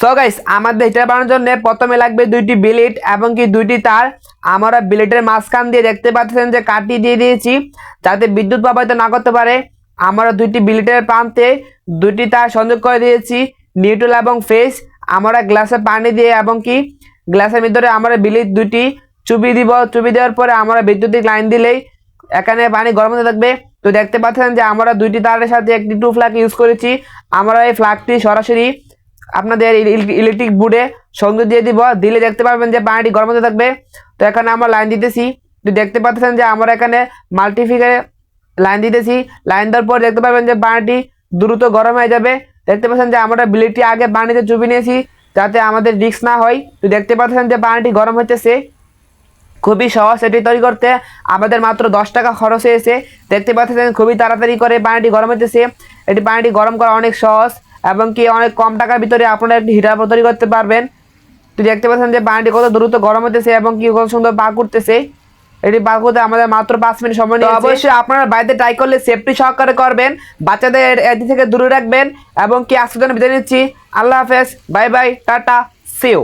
So guys আমাদের heater বানানোর জন্য প্রথমে লাগবে দুইটি বিলেট এবং কি দুইটি তার। আমরা বিলেটের মাঝখান দিয়ে দেখতে পাচ্ছেন যে কাটি দিয়ে দিয়েছি, যাতে বিদ্যুৎ প্রবাহিত না করতে পারে। আমরা দুইটি বিলেটের প্রান্তে দুইটি তার সংযোগ করে দিয়েছি নিউট্রাল এবং ফেস আমরা গ্লাসে পানি দিয়ে এবং কি গ্লাসের ভিতরে আমরা বিলেট দুইটি চুপি দিব। চুপি দেওয়ার পরে আমরা বিদ্যুতিক লাইন দিলেই এখানে পানি গরম হতে থাকবে। তো দেখতে পাচ্ছেন যে আমরা দুইটি তারের সাথে একটি টু ফ্ল্যাগ ইউজ করেছি। আমরা এই ফ্ল্যাগটি সরাসরি আপনাদের ইলেকট্রিক বোর্ডে সংযোগ দিয়ে দিব। দিলে দেখতে পারবেন যে পানিটি গরম হতে থাকবে। তো এখানে আমরা লাইন দিতেছি। তো দেখতে পাচ্ছেন যে আমরা এখানে মাল্টিফিকে লাইন দিতেছি। লাইন দেওয়ার পর দেখতে পারবেন যে পানিটি দ্রুত গরম হয়ে যাবে। দেখতে পাচ্ছেন যে আমরা বিলেটটি আগে পানিতে চুপি নিয়েছি যাতে আমাদের রিক্স না হয়। তো দেখতে পাচ্ছেন যে পানিটি গরম হচ্ছে খুবই সহজ এটি তৈরি করতে। আমাদের মাত্র দশ টাকা খরচ হয়েছে। দেখতে পাচ্ছেন খুবই তাড়াতাড়ি করে পানিটি গরম হইতেছে। এটি পানিটি গরম করা অনেক সহজ। এবং কি অনেক কম টাকার ভিতরে আপনারা একটি হিটার তৈরি করতে পারবেন। তো দেখতে পাচ্ছেন যে পানিটি কত দ্রুত গরম হতেছে এবং কি কত সুন্দর পাক করতেছে এটি বা করতে আমাদের মাত্র পাঁচ মিনিট সময় নিয়ে অবশ্যই আপনারা বাড়িতে ট্রাই করলে সেফটি সহকারে করবেন। বাচ্চাদের এটি থেকে দূরে রাখবেন এবং কি আজকের জন্য বিদায় নিচ্ছি। আল্লাহ হাফেজ। Bye bye. টাটা। সিও